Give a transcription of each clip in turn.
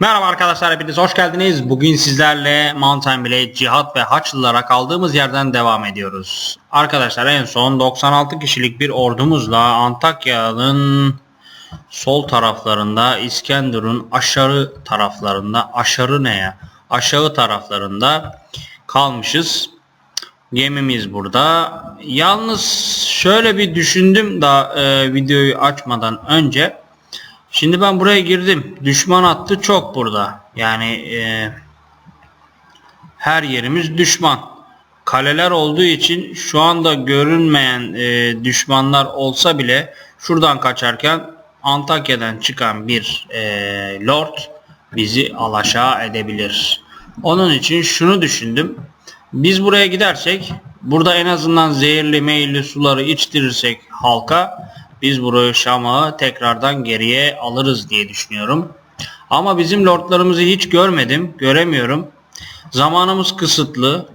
Merhaba arkadaşlar hepiniz hoş geldiniz. Bugün sizlerle Mountain Blade, Cihat ve Haçlılara kaldığımız yerden devam ediyoruz. Arkadaşlar en son 96 kişilik bir ordumuzla Antakya'nın sol taraflarında, İskenderun aşağı taraflarında, aşağı ne ya? Aşağı taraflarında kalmışız. Gemimiz burada. Yalnız şöyle bir düşündüm da e, videoyu açmadan önce. Şimdi ben buraya girdim. Düşman attı çok burada. Yani e, her yerimiz düşman. Kaleler olduğu için şu anda görünmeyen e, düşmanlar olsa bile şuradan kaçarken Antakya'dan çıkan bir e, lord bizi alaşağı edebilir. Onun için şunu düşündüm. Biz buraya gidersek burada en azından zehirli meyilli suları içtirirsek halka biz burayı Şam'ı tekrardan geriye alırız diye düşünüyorum. Ama bizim lordlarımızı hiç görmedim, göremiyorum. Zamanımız kısıtlı.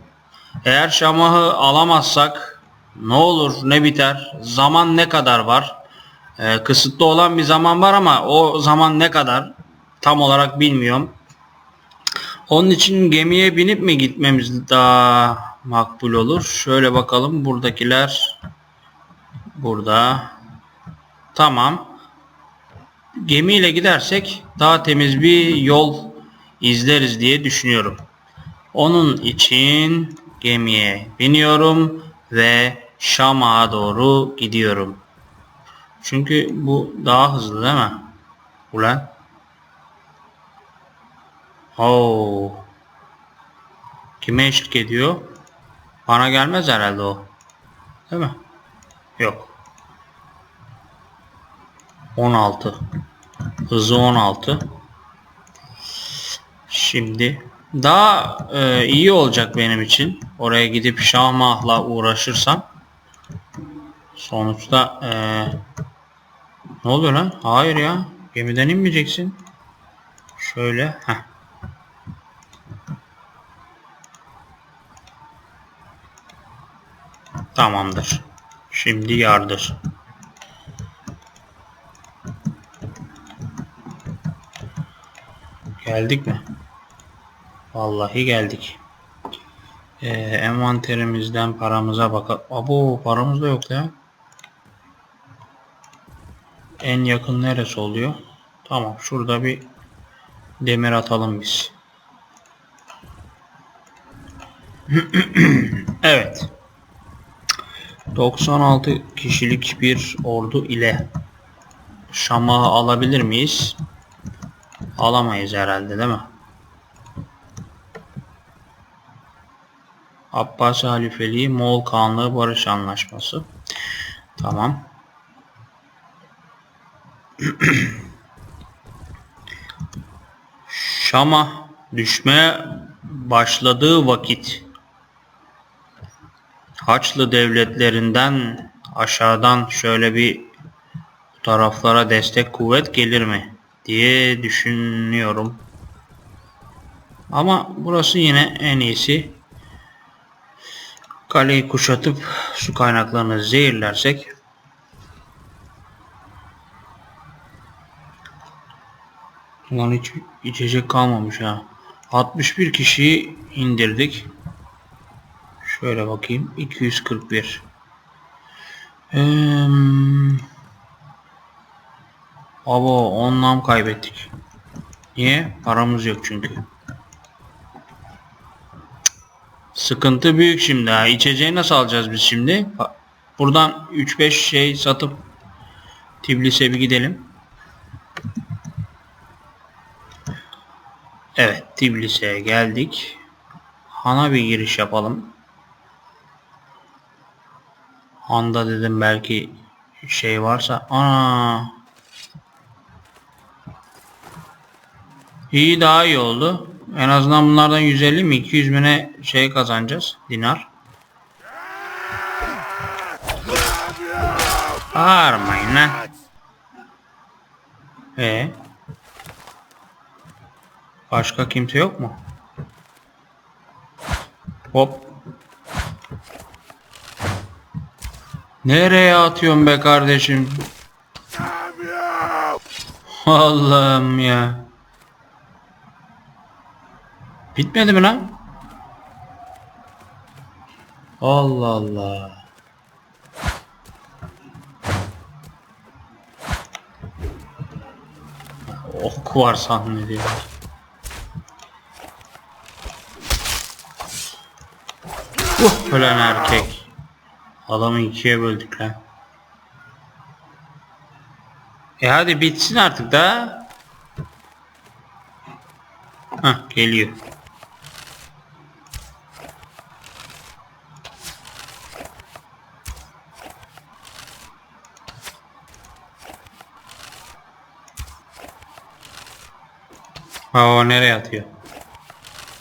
Eğer Şam'ı alamazsak ne olur ne biter? Zaman ne kadar var? Ee, kısıtlı olan bir zaman var ama o zaman ne kadar tam olarak bilmiyorum. Onun için gemiye binip mi gitmemiz daha makbul olur? Şöyle bakalım buradakiler burada. Tamam. Gemiyle gidersek daha temiz bir yol izleriz diye düşünüyorum. Onun için gemiye biniyorum ve Şam'a doğru gidiyorum. Çünkü bu daha hızlı değil mi? Ulan. Oo. Kime eşlik ediyor? Bana gelmez herhalde o. Değil mi? Yok. 16. Hızı 16. Şimdi daha e, iyi olacak benim için. Oraya gidip Şahmah'la uğraşırsam. Sonuçta e, ne oluyor lan? Hayır ya. Gemiden inmeyeceksin. Şöyle. Heh. Tamamdır. Şimdi yardır. Geldik mi? Vallahi geldik. Ee, envanterimizden paramıza bakalım. Abo paramız da yok ya. En yakın neresi oluyor? Tamam şurada bir demir atalım biz. evet. 96 kişilik bir ordu ile Şam'ı alabilir miyiz? Alamayız herhalde değil mi? Abbasi Halifeliği Moğol Kağanlığı Barış Anlaşması. Tamam. Şam'a düşmeye başladığı vakit Haçlı devletlerinden aşağıdan şöyle bir taraflara destek kuvvet gelir mi diye düşünüyorum. Ama burası yine en iyisi. Kaleyi kuşatıp su kaynaklarını zehirlersek Ulan hiç içecek kalmamış ha. 61 kişiyi indirdik. Şöyle bakayım. 241. Eee... Abo onlam kaybettik. Niye? Paramız yok çünkü. Sıkıntı büyük şimdi ha. İçeceği nasıl alacağız biz şimdi? Buradan 3-5 şey satıp Tbilis'e bir gidelim. Evet Tbilis'e geldik. Han'a bir giriş yapalım. Han'da dedim belki şey varsa. Ana İyi daha iyi oldu. En azından bunlardan 150 mi 200 mi ne şey kazanacağız. Dinar. Bağırmayın lan. Ee? Başka kimse yok mu? Hop. Nereye atıyorsun be kardeşim? Allah'ım ya. Bitmedi mi lan? Allah Allah. Ok var zannediyor. Uh ölen erkek. Adamı ikiye böldük lan. E hadi bitsin artık da. Hah geliyor. Ha o nereye atıyor?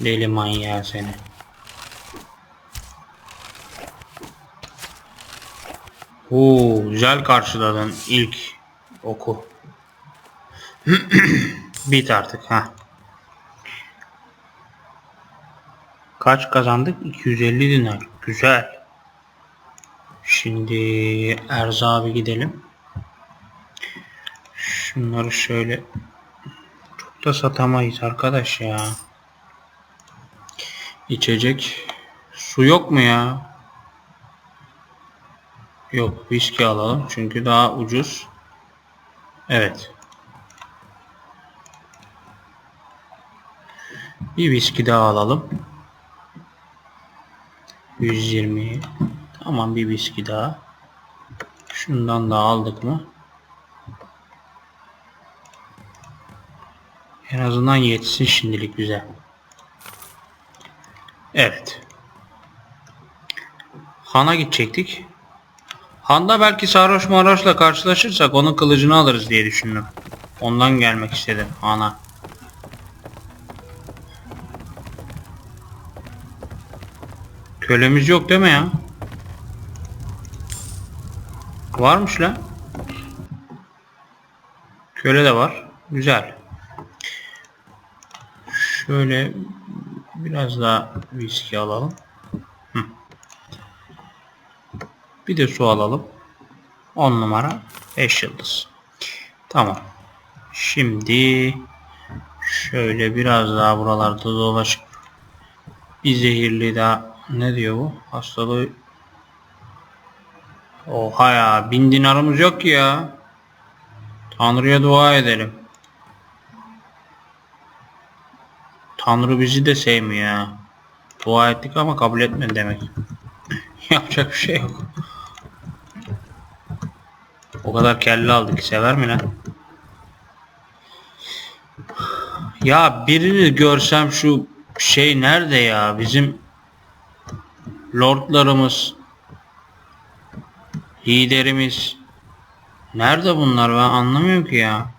Deli manyağı seni. Oo, güzel karşıladın ilk oku. Bit artık ha. Kaç kazandık? 250 dinar. Güzel. Şimdi Erza abi gidelim. Şunları şöyle da satamayız arkadaş ya. İçecek su yok mu ya? Yok viski alalım çünkü daha ucuz. Evet. Bir viski daha alalım. 120. Tamam bir viski daha. Şundan da aldık mı? En azından yetsin şimdilik güzel. Evet. Han'a gidecektik. Han'da belki sarhoş marhoşla karşılaşırsak onun kılıcını alırız diye düşündüm. Ondan gelmek istedim Han'a. Kölemiz yok değil mi ya? Varmış lan. Köle de var. Güzel. Şöyle biraz daha viski alalım. Hı. Bir de su alalım. 10 numara 5 yıldız. Tamam. Şimdi şöyle biraz daha buralarda dolaşıp bir zehirli daha ne diyor bu? Hastalığı Oha ya bin dinarımız yok ya. Tanrı'ya dua edelim. Tanrı bizi de sevmiyor ya. Dua ettik ama kabul etmedi demek. Yapacak bir şey yok. O kadar kelle aldık. Sever mi lan? Ya birini görsem şu şey nerede ya? Bizim lordlarımız liderimiz nerede bunlar ben anlamıyorum ki ya.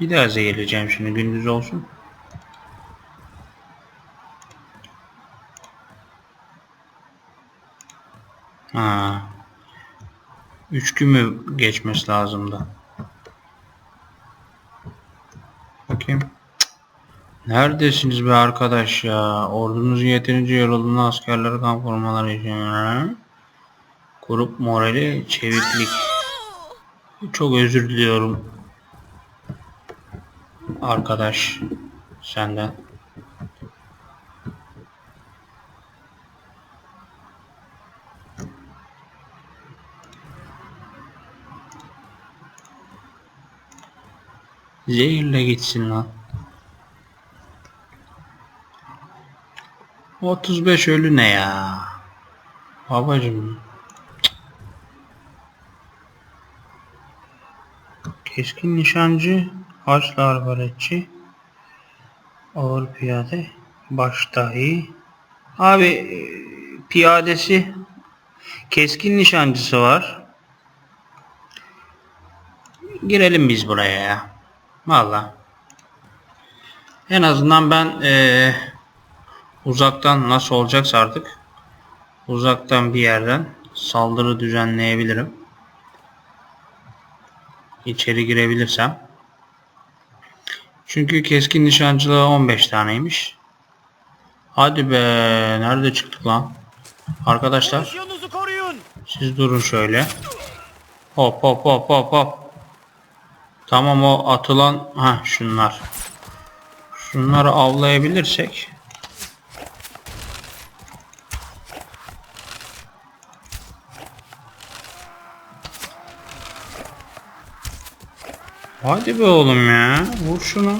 Bir daha zehirleyeceğim şimdi gündüz olsun. Ha. Üç gün mü geçmesi lazımdı? Bakayım. Neredesiniz be arkadaş ya? Ordunuz yeterince yorulduğunda askerleri kamp korumaları için. Grup morali çeviklik. Çok özür diliyorum. Arkadaş senden. Zehirle gitsin lan. 35 ölü ne ya? Babacım. Keskin nişancı, haçlı arbaletçi, ağır piyade, baş dahi. Abi e, piyadesi, keskin nişancısı var. Girelim biz buraya ya. Valla. En azından ben eee uzaktan nasıl olacaksa artık uzaktan bir yerden saldırı düzenleyebilirim. İçeri girebilirsem. Çünkü keskin nişancılığı 15 taneymiş. Hadi be nerede çıktık lan? Arkadaşlar siz durun şöyle. Hop hop hop hop hop. Tamam o atılan ha şunlar. Şunları avlayabilirsek. Hadi be oğlum ya. Vur şunu.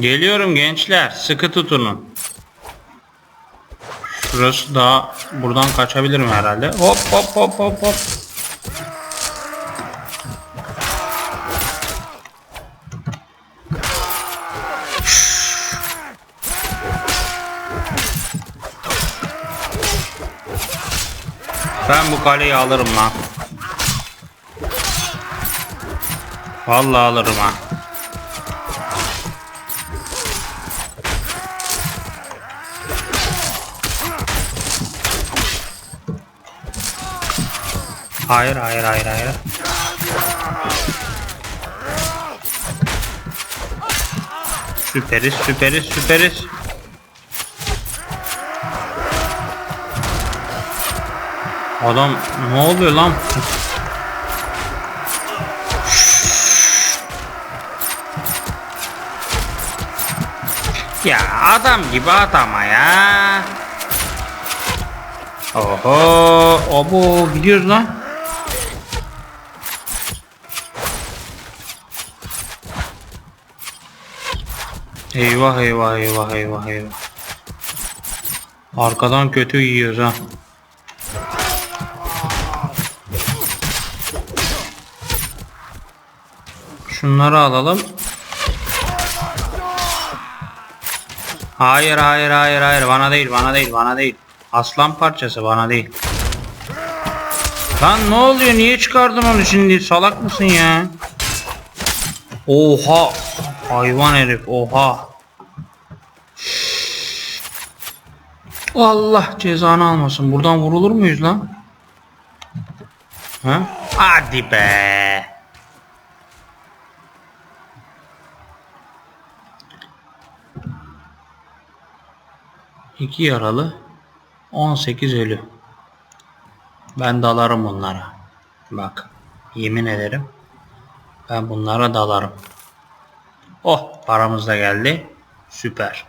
Geliyorum gençler. Sıkı tutunun. Şurası daha buradan kaçabilirim herhalde. Hop hop hop hop hop. Ben bu kaleyi alırım lan. Vallahi alırım ha. Hayır hayır hayır hayır. Süperiz süperiz süperiz. Adam ne oluyor lan? Ya adam gibi atama ya. Oho, obo gidiyoruz lan. Eyvah eyvah eyvah eyvah eyvah. Arkadan kötü yiyoruz ha. Şunları alalım. Hayır hayır hayır hayır bana değil bana değil bana değil. Aslan parçası bana değil. Lan ne oluyor niye çıkardın onu şimdi salak mısın ya? Oha hayvan herif oha. Allah cezanı almasın. Buradan vurulur muyuz lan? Ha? Hadi be. İki yaralı 18 ölü. Ben dalarım bunlara. Bak yemin ederim. Ben bunlara dalarım. Oh paramız da geldi. Süper.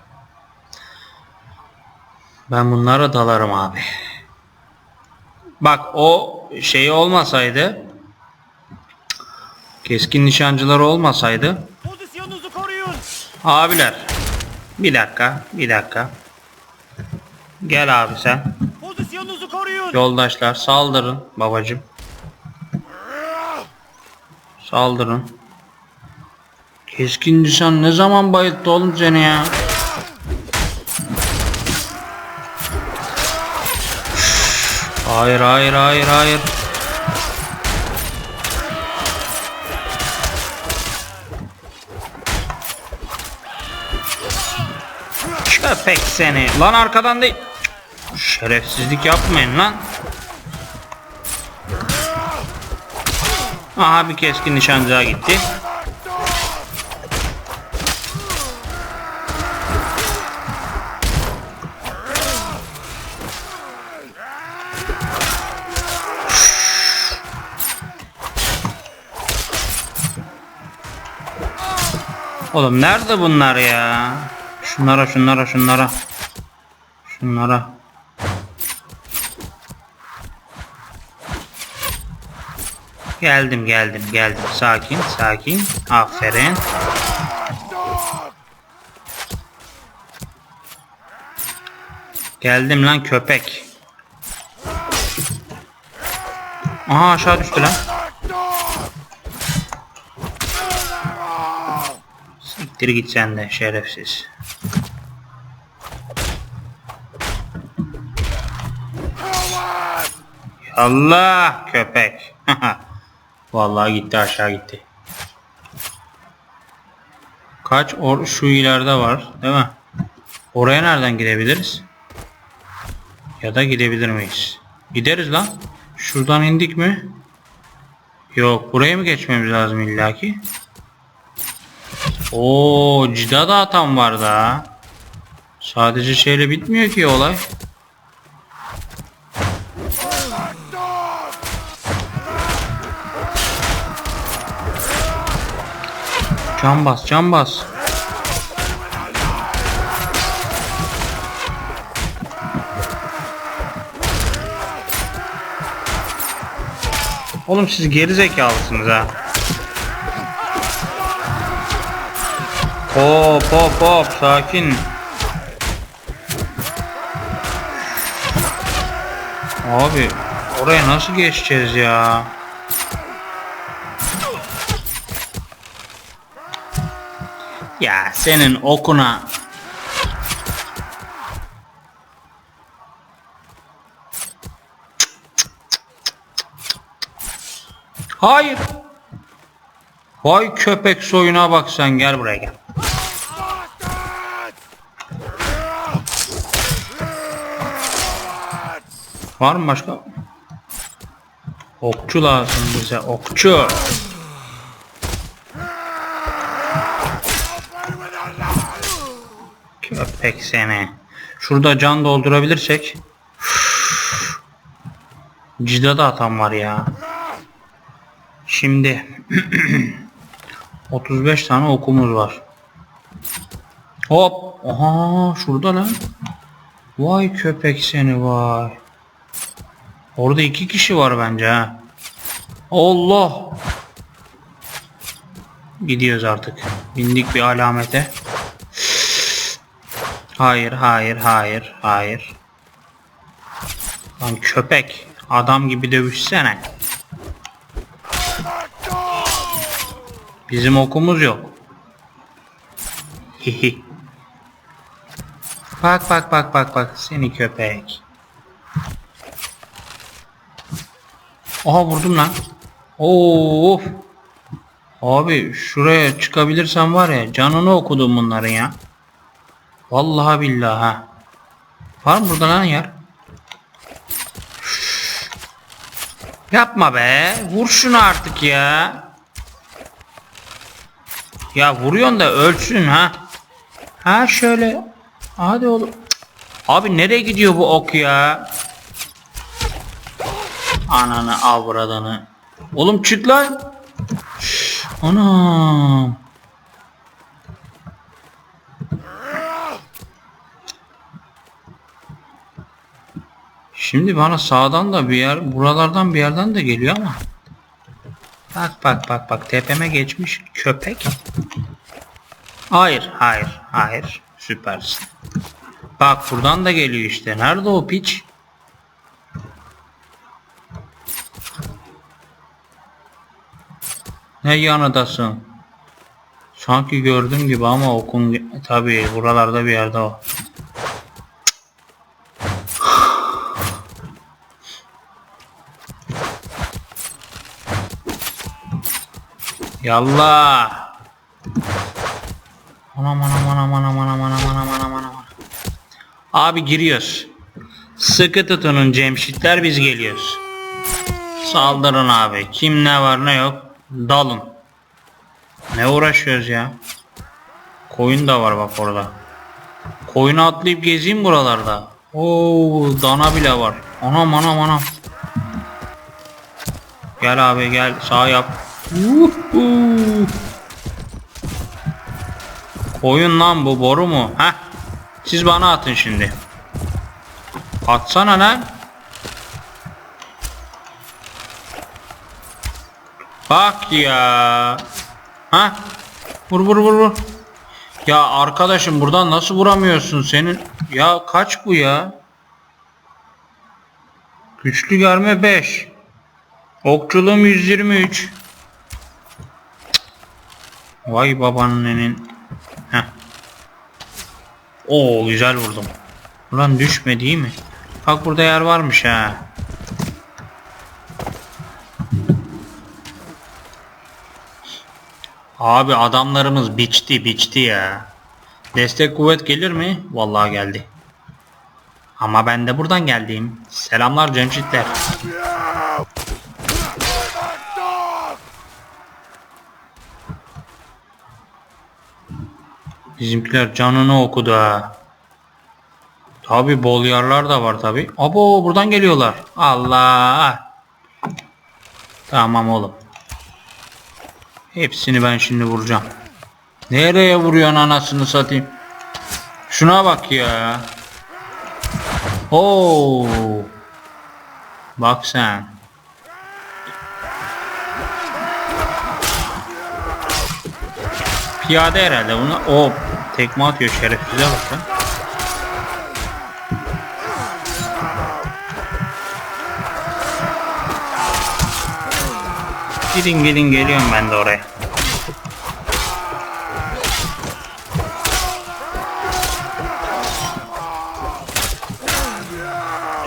Ben bunlara dalarım abi. Bak o şey olmasaydı keskin nişancılar olmasaydı abiler bir dakika bir dakika gel abi sen Pozisyonunuzu koruyun. yoldaşlar saldırın babacım saldırın keskin nişan ne zaman bayılttı oğlum seni ya Hayır hayır hayır hayır. Köpek seni. Lan arkadan değil. Şerefsizlik yapmayın lan. Aha bir keskin nişancıya gitti. Oğlum nerede bunlar ya? Şunlara şunlara şunlara. Şunlara. Geldim geldim geldim. Sakin sakin. Aferin. Geldim lan köpek. Aha aşağı düştü lan. Siktir git sen de şerefsiz. Allah köpek. Vallahi gitti aşağı gitti. Kaç or şu ileride var değil mi? Oraya nereden gidebiliriz? Ya da gidebilir miyiz? Gideriz lan. Şuradan indik mi? Yok buraya mı geçmemiz lazım illaki? Oo cida da atan var da. Sadece şeyle bitmiyor ki olay. Can bas, can bas. Oğlum siz geri zekalısınız ha. Hop hop hop sakin. Abi oraya nasıl geçeceğiz ya? Senin okuna Hayır. Vay köpek soyuna bak sen gel buraya gel. Var mı başka? Okçu lazım bize okçu. Köpek seni. Şurada can doldurabilirsek. Cida da atan var ya. Şimdi 35 tane okumuz var. Hop. Aha şurada lan. Vay köpek seni vay. Orada iki kişi var bence ha. Allah. Gidiyoruz artık. Bindik bir alamete. Hayır, hayır, hayır, hayır. Lan köpek. Adam gibi dövüşsene. Bizim okumuz yok. Hihi. bak bak bak bak bak seni köpek. Aha vurdum lan. Of. Abi şuraya çıkabilirsem var ya canını okudum bunların ya. Vallahi billahi ha. Var mı burada lan yer? Yapma be. Vur şunu artık ya. Ya vuruyorsun da ölsün ha. Ha şöyle. Hadi oğlum. Abi nereye gidiyor bu ok ya? Ananı avradını. Oğlum çık lan. Anam. Şimdi bana sağdan da bir yer, buralardan bir yerden de geliyor ama. Bak bak bak bak tepeme geçmiş köpek. Hayır hayır hayır süpersin. Bak buradan da geliyor işte. Nerede o piç? Ne yanıdasın? Sanki gördüm gibi ama okun tabii buralarda bir yerde o. Yallah. Anam anam anam anam anam anam anam anam anam. Abi giriyoruz. Sıkı tutunun Cemşitler biz geliyoruz. Saldırın abi. Kim ne var ne yok. Dalın. Ne uğraşıyoruz ya? Koyun da var bak orada. Koyunu atlayıp gezeyim buralarda. Oo dana bile var. Anam anam anam. Gel abi gel sağ yap. Vuhuu. Koyun lan bu boru mu? Heh. Siz bana atın şimdi. Atsana lan. Bak ya. Ha? Vur vur vur vur. Ya arkadaşım buradan nasıl vuramıyorsun senin? Ya kaç bu ya? Güçlü görme 5. Okçuluğum 123. Vay babaannenin. Heh. Oo güzel vurdum. Ulan düşme değil mi? Bak burada yer varmış ha. Abi adamlarımız biçti biçti ya. Destek kuvvet gelir mi? Vallahi geldi. Ama ben de buradan geldim. Selamlar Cemşitler. Bizimkiler canını okudu ha. Tabi bol yarlar da var tabi. Abo buradan geliyorlar. Allah. Tamam oğlum. Hepsini ben şimdi vuracağım. Nereye vuruyorsun anasını satayım? Şuna bak ya. Oo. Bak sen. Piyade herhalde bunu. O tekme atıyor şerefsize bak lan. Gidin gidin geliyorum ben de oraya.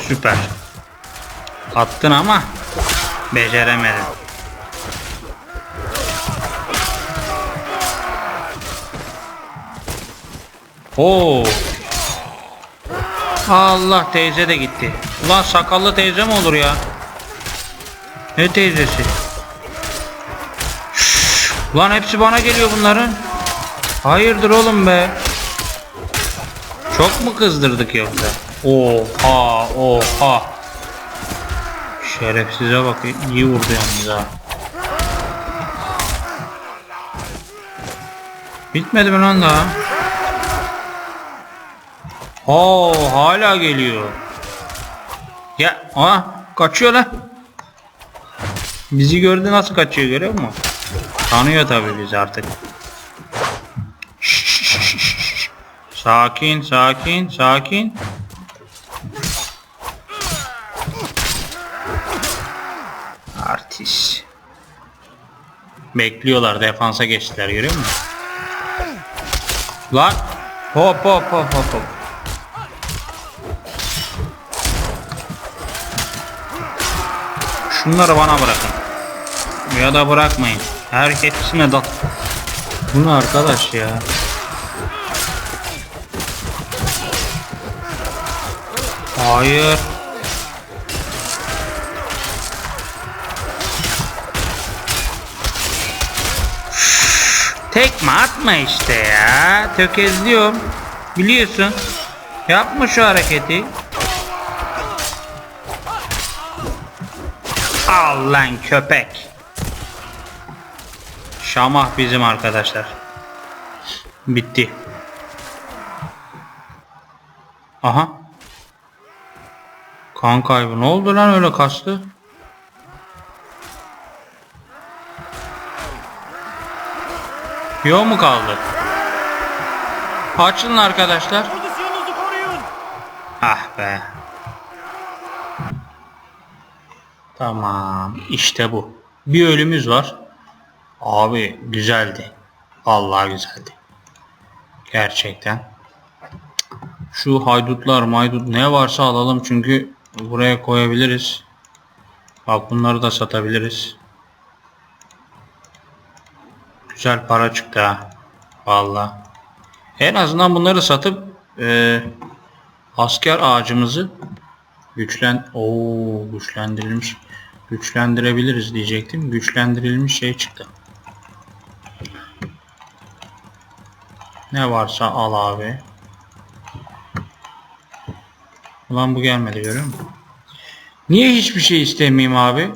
Süper. Attın ama beceremedin. Oo. Allah teyze de gitti. Ulan sakallı teyze mi olur ya? Ne teyzesi? Şşş, Ulan hepsi bana geliyor bunların. Hayırdır oğlum be? Çok mu kızdırdık yoksa? Oha oha. Şerefsize bak iyi vurdu yalnız ha. Bitmedi mi lan daha? Oo hala geliyor. Ya aa kaçıyor lan. Bizi gördü nasıl kaçıyor görüyor musun? Tanıyor tabii bizi artık. Sakin sakin sakin. Artist. Bekliyorlar defansa geçtiler görüyor musun? Lan hop hop hop hop hop. Şunları bana bırakın. Ya da bırakmayın. Herkesine dal. Bu ne arkadaş ya? Hayır. Tekme atma işte ya. Tökezliyorum. Biliyorsun. Yapma şu hareketi. Al lan köpek. Şamah bizim arkadaşlar. Bitti. Aha. Kan kaybı. Ne oldu lan öyle kastı? Yo mu kaldı? Açılın arkadaşlar. Ah be. Tamam. işte bu. Bir ölümüz var. Abi güzeldi. Vallahi güzeldi. Gerçekten. Şu haydutlar maydut ne varsa alalım çünkü buraya koyabiliriz. Bak bunları da satabiliriz. Güzel para çıktı ha. Vallahi. En azından bunları satıp e, asker ağacımızı güçlen Oo, güçlendirilmiş güçlendirebiliriz diyecektim. Güçlendirilmiş şey çıktı. Ne varsa al abi. Ulan bu gelmedi görüyor musun? Niye hiçbir şey istemeyeyim abi?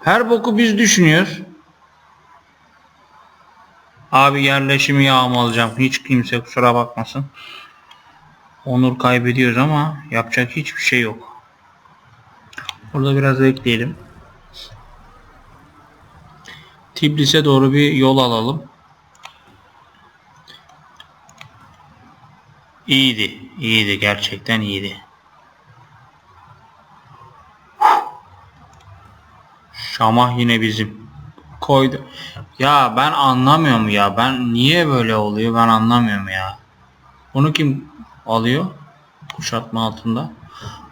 Her boku biz düşünüyoruz. Abi yerleşimi yağmalayacağım. Hiç kimse kusura bakmasın. Onur kaybediyoruz ama yapacak hiçbir şey yok. Burada biraz ekleyelim. Tbilisi'ye doğru bir yol alalım. İyiydi. iyiydi Gerçekten iyiydi. Şamah yine bizim. Koydu. Ya ben anlamıyorum ya. Ben niye böyle oluyor ben anlamıyorum ya. Bunu kim alıyor? Kuşatma altında.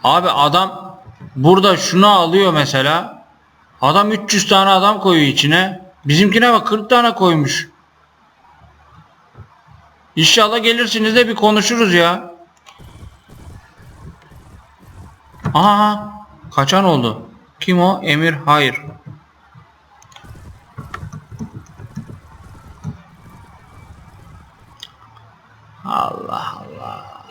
Abi adam burada şunu alıyor mesela. Adam 300 tane adam koyuyor içine. Bizimkine bak 40 tane koymuş. İnşallah gelirsiniz de bir konuşuruz ya. Aa, kaçan oldu. Kim o? Emir hayır. Allah Allah.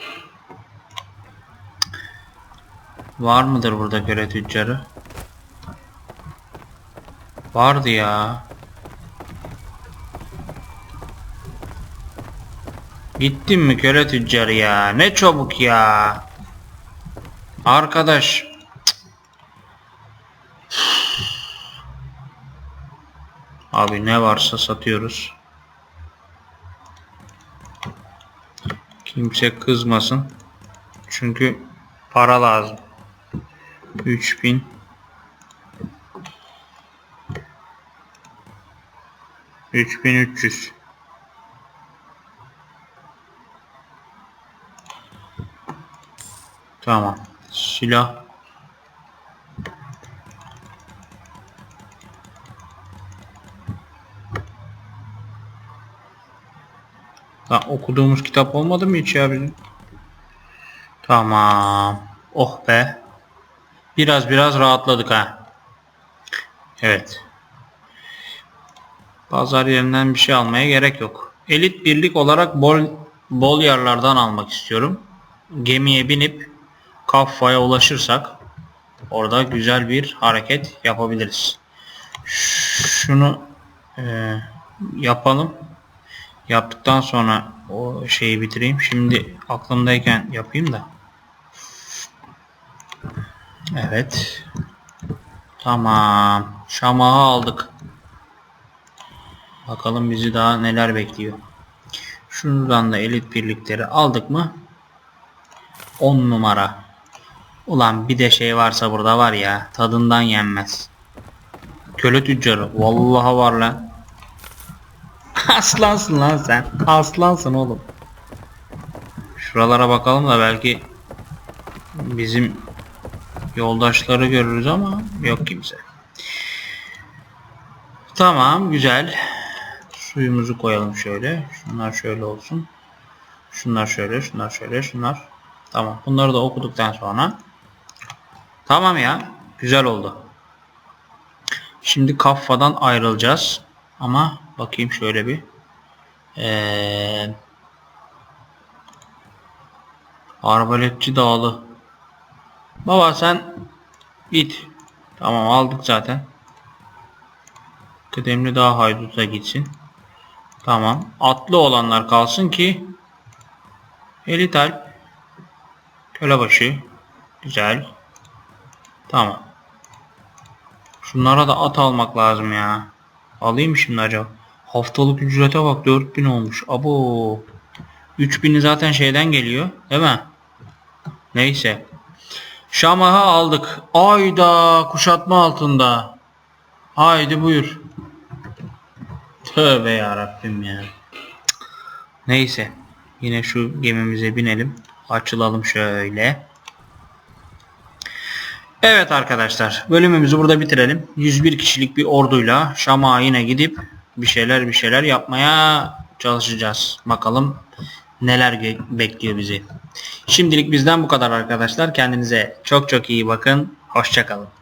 Var mıdır burada köle tüccarı? Vardı ya. Gittin mi köle tüccarı ya? Ne çabuk ya. Arkadaş. Abi ne varsa satıyoruz. Kimse kızmasın. Çünkü para lazım. 3000 3300 Tamam. Silah. Ha, okuduğumuz kitap olmadı mı hiç ya bizim? Tamam. Oh be. Biraz biraz rahatladık ha. Evet. Pazar yerinden bir şey almaya gerek yok. Elit birlik olarak bol, bol yerlerden almak istiyorum. Gemiye binip Kaffa'ya ulaşırsak orada güzel bir hareket yapabiliriz. Şunu e, yapalım. Yaptıktan sonra o şeyi bitireyim. Şimdi aklımdayken yapayım da. Evet. Tamam. Şamağı aldık. Bakalım bizi daha neler bekliyor. Şuradan da elit birlikleri aldık mı? 10 numara. Ulan bir de şey varsa burada var ya tadından yenmez. Köle tüccarı. Vallahi var lan. Aslansın lan sen. Aslansın oğlum. Şuralara bakalım da belki bizim yoldaşları görürüz ama yok kimse. Tamam güzel. Suyumuzu koyalım şöyle. Şunlar şöyle olsun. Şunlar şöyle, şunlar şöyle, şunlar. Tamam. Bunları da okuduktan sonra. Tamam ya. Güzel oldu. Şimdi kaffadan ayrılacağız. Ama bakayım şöyle bir. Ee, Arbaletçi Dağlı. Baba sen git. Tamam aldık zaten. Kıdemli Dağ Haydut'a gitsin. Tamam. Atlı olanlar kalsın ki Elit Alp Kölebaşı Güzel. Tamam. Şunlara da at almak lazım ya. Alayım şimdi acaba? Haftalık ücrete bak 4000 olmuş. Abo. 3000'i zaten şeyden geliyor. Değil mi? Neyse. Şamah'ı aldık. Ayda kuşatma altında. Haydi buyur. Tövbe yarabbim ya. Neyse. Yine şu gemimize binelim. Açılalım şöyle. Evet arkadaşlar. Bölümümüzü burada bitirelim. 101 kişilik bir orduyla Şam'a yine gidip bir şeyler bir şeyler yapmaya çalışacağız. Bakalım neler bekliyor bizi. Şimdilik bizden bu kadar arkadaşlar. Kendinize çok çok iyi bakın. Hoşçakalın.